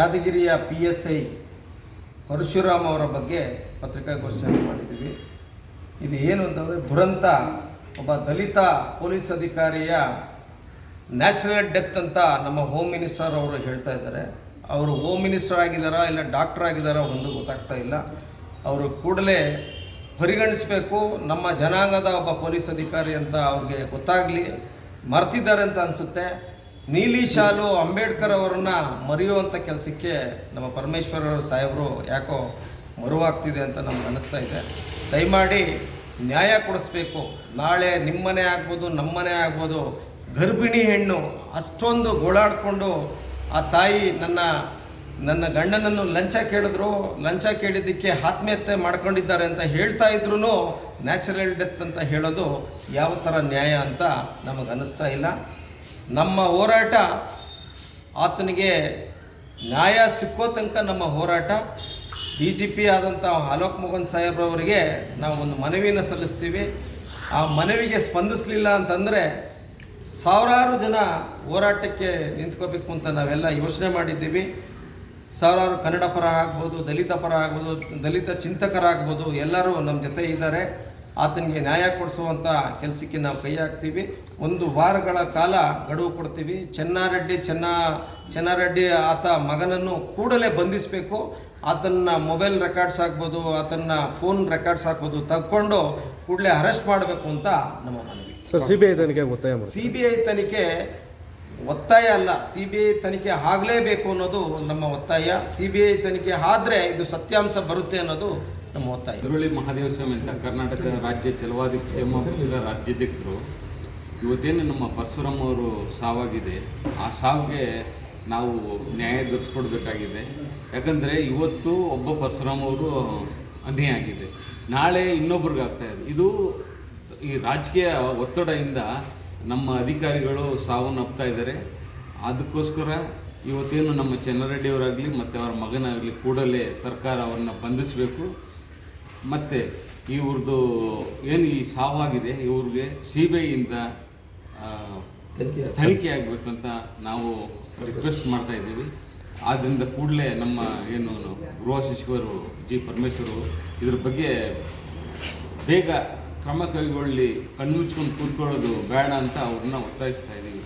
ಯಾದಗಿರಿಯ P S I Parashuram ಅವರ ಬಗ್ಗೆ ಪತ್ರಿಕಾಗೋಷ್ಠಿಯನ್ನು ಮಾಡಿದ್ದೀವಿ. ಇದು ಏನು ಅಂತಂದರೆ ದುರಂತ, ಒಬ್ಬ ದಲಿತ ಪೊಲೀಸ್ ಅಧಿಕಾರಿಯ ನ್ಯಾಷನಲ್ ಡೆತ್ ಅಂತ ನಮ್ಮ ಹೋಮ್ ಮಿನಿಸ್ಟರ್ ಅವರು ಹೇಳ್ತಾ ಇದ್ದಾರೆ. ಅವರು ಹೋಮ್ ಮಿನಿಸ್ಟರ್ ಆಗಿದ್ದಾರಾ ಇಲ್ಲ ಡಾಕ್ಟರ್ ಆಗಿದ್ದಾರಾ ಒಂದು ಗೊತ್ತಾಗ್ತಾ ಇಲ್ಲ. ಅವರು ಕೂಡಲೇ ಪರಿಗಣಿಸಬೇಕು, ನಮ್ಮ ಜನಾಂಗದ ಒಬ್ಬ ಪೊಲೀಸ್ ಅಧಿಕಾರಿ ಅಂತ ಅವ್ರಿಗೆ ಗೊತ್ತಾಗಲಿ, ಮರ್ತಿದ್ದಾರೆ ಅಂತ ಅನಿಸುತ್ತೆ. ನೀಲಿ ಶಾಲು ಅಂಬೇಡ್ಕರ್ ಅವರನ್ನ ಮರೆಯುವಂಥ ಕೆಲಸಕ್ಕೆ ನಮ್ಮ ಪರಮೇಶ್ವರ ಸಾಹೇಬರು ಯಾಕೋ ಮರುವಾಗ್ತಿದೆ ಅಂತ ನಮ್ಗೆ ಅನ್ನಿಸ್ತಾ ಇದೆ. ದಯಮಾಡಿ ನ್ಯಾಯ ಕೊಡಿಸ್ಬೇಕು. ನಾಳೆ ನಿಮ್ಮನೆ ಆಗ್ಬೋದು, ನಮ್ಮನೆ ಆಗ್ಬೋದು. ಗರ್ಭಿಣಿ ಹೆಣ್ಣು ಅಷ್ಟೊಂದು ಗೋಳಾಡಿಕೊಂಡು ಆ ತಾಯಿ ನನ್ನ ನನ್ನ ಗಂಡನನ್ನು ಲಂಚ ಕೇಳಿದ್ರು. ಲಂಚ ಕೇಳಿದ್ದಕ್ಕೆ ಆತ್ಮಹತ್ಯೆ ಮಾಡ್ಕೊಂಡಿದ್ದಾರೆ ಅಂತ ಹೇಳ್ತಾ ಇದ್ರು ನ್ಯಾಚುರಲ್ ಡೆತ್ ಅಂತ ಹೇಳೋದು ಯಾವ ಥರ ನ್ಯಾಯ ಅಂತ ನಮಗೆ ಅನ್ನಿಸ್ತಾ ಇಲ್ಲ. ನಮ್ಮ ಹೋರಾಟ ಆತನಿಗೆ ನ್ಯಾಯ ಸಿಕ್ಕೋ ತನಕ ನಮ್ಮ ಹೋರಾಟ. ಡಿ ಜಿ ಪಿ ಆದಂಥ ಅಲೋಕ್ ಮೋಹನ್ ಸಾಹೇಬ್ರವರಿಗೆ ನಾವು ಒಂದು ಮನವಿಯನ್ನು ಸಲ್ಲಿಸ್ತೀವಿ. ಆ ಮನವಿಗೆ ಸ್ಪಂದಿಸಲಿಲ್ಲ ಅಂತಂದರೆ ಸಾವಿರಾರು ಜನ ಹೋರಾಟಕ್ಕೆ ನಿಂತ್ಕೋಬೇಕು ಅಂತ ನಾವೆಲ್ಲ ಯೋಚನೆ ಮಾಡಿದ್ದೀವಿ. ಸಾವಿರಾರು ಕನ್ನಡ ಪರ ಆಗ್ಬೋದು, ದಲಿತ ಪರ ಆಗ್ಬೋದು, ದಲಿತ ಚಿಂತಕರಾಗ್ಬೋದು, ಎಲ್ಲರೂ ನಮ್ಮ ಜೊತೆ ಇದ್ದಾರೆ. ಆತನಿಗೆ ನ್ಯಾಯ ಕೊಡಿಸುವಂಥ ಕೆಲಸಕ್ಕೆ ನಾವು ಕೈ ಹಾಕ್ತೀವಿ. ಒಂದು ವಾರಗಳ ಕಾಲ ಗಡುವು ಕೊಡ್ತೀವಿ. ಚೆನ್ನಾರೆಡ್ಡಿ ಚೆನ್ನ ಚೆನ್ನಾರೆಡ್ಡಿ ಆತ ಮಗನನ್ನು ಕೂಡಲೇ ಬಂಧಿಸಬೇಕು. ಆತನ ಮೊಬೈಲ್ ರೆಕಾರ್ಡ್ಸ್ ಆಗ್ಬೋದು ಆತನ ಫೋನ್ ರೆಕಾರ್ಡ್ಸ್ ಹಾಕ್ಬೋದು ತಗೊಂಡು ಕೂಡಲೇ ಅರೆಸ್ಟ್ ಮಾಡಬೇಕು ಅಂತ ನಮ್ಮ ಮನವಿ. ಸರ್ ಸಿ ಬಿ ಐ ತನಿಖೆ ಒತ್ತಾಯ ಸಿ ಬಿ ಐ ತನಿಖೆ ಒತ್ತಾಯ ಅಲ್ಲ. ಸಿ ಬಿ ಐ ತನಿಖೆ ಆಗಲೇಬೇಕು ಅನ್ನೋದು ನಮ್ಮ ಒತ್ತಾಯ. ಸಿ ಬಿ ಐ ತನಿಖೆ ಆದರೆ ಇದು ಸತ್ಯಾಂಶ ಬರುತ್ತೆ ಅನ್ನೋದು ಇದರೊಳ್ಳಿ ಮಹಾದೇವ ಸ್ವಾಮಿ ಅಂತ ಕರ್ನಾಟಕ ರಾಜ್ಯ ಚಲವಾದಿ ಕ್ಷೇಮ ಪಕ್ಷದ ರಾಜ್ಯಾಧ್ಯಕ್ಷರು. ಇವತ್ತೇನು ನಮ್ಮ ಪರಶುರಾಮ್ ಅವರು ಸಾವಾಗಿದೆ, ಆ ಸಾವಿಗೆ ನಾವು ನ್ಯಾಯ ದೊರಕಿಸ್ಕೊಡ್ಬೇಕಾಗಿದೆ ಯಾಕಂದರೆ ಇವತ್ತು ಒಬ್ಬ ಪರಶುರಾಮ್ ಅವರು ಅನ್ಯಾಯ ಆಗಿದೆ. ನಾಳೆ ಇನ್ನೊಬ್ರಿಗಾಗ್ತಾ ಇದೆ. ಇದು ಈ ರಾಜಕೀಯ ಒತ್ತಡದಿಂದ ನಮ್ಮ ಅಧಿಕಾರಿಗಳು ಸಾವನ್ನಪ್ತಾ ಇದ್ದಾರೆ. ಅದಕ್ಕೋಸ್ಕರ ಇವತ್ತೇನು ನಮ್ಮ ಚೆನ್ನರೆಡ್ಡಿಯವರಾಗಲಿ ಮತ್ತು ಅವರ ಮಗನಾಗಲಿ ಕೂಡಲೇ ಸರ್ಕಾರ ಅವರನ್ನ ಬಂಧಿಸಬೇಕು. ಮತ್ತು ಇವ್ರದ್ದು ಏನು ಈ ಸಾವಾಗಿದೆ ಇವ್ರಿಗೆ ಸಿ ಬಿ ಐಯಿಂದ ತನಿಖೆ ತನಿಖೆ ಅಂತ ನಾವು ರಿಕ್ವೆಸ್ಟ್ ಮಾಡ್ತಾ ಇದ್ದೀವಿ. ಆದ್ದರಿಂದ ಕೂಡಲೇ ನಮ್ಮ ಏನು ಗೃಹ ಸಚಿವರು ಜಿ ಪರಮೇಶ್ವರು ಇದ್ರ ಬಗ್ಗೆ ಬೇಗ ಕ್ರಮ ಕೈಗೊಳ್ಳಿ ಕಣ್ಣು ಮುಚ್ಕೊಂಡು ಕೂತ್ಕೊಳ್ಳೋದು ಬೇಡ ಅಂತ ಅವ್ರನ್ನ ಒತ್ತಾಯಿಸ್ತಾ ಇದ್ದೀವಿ.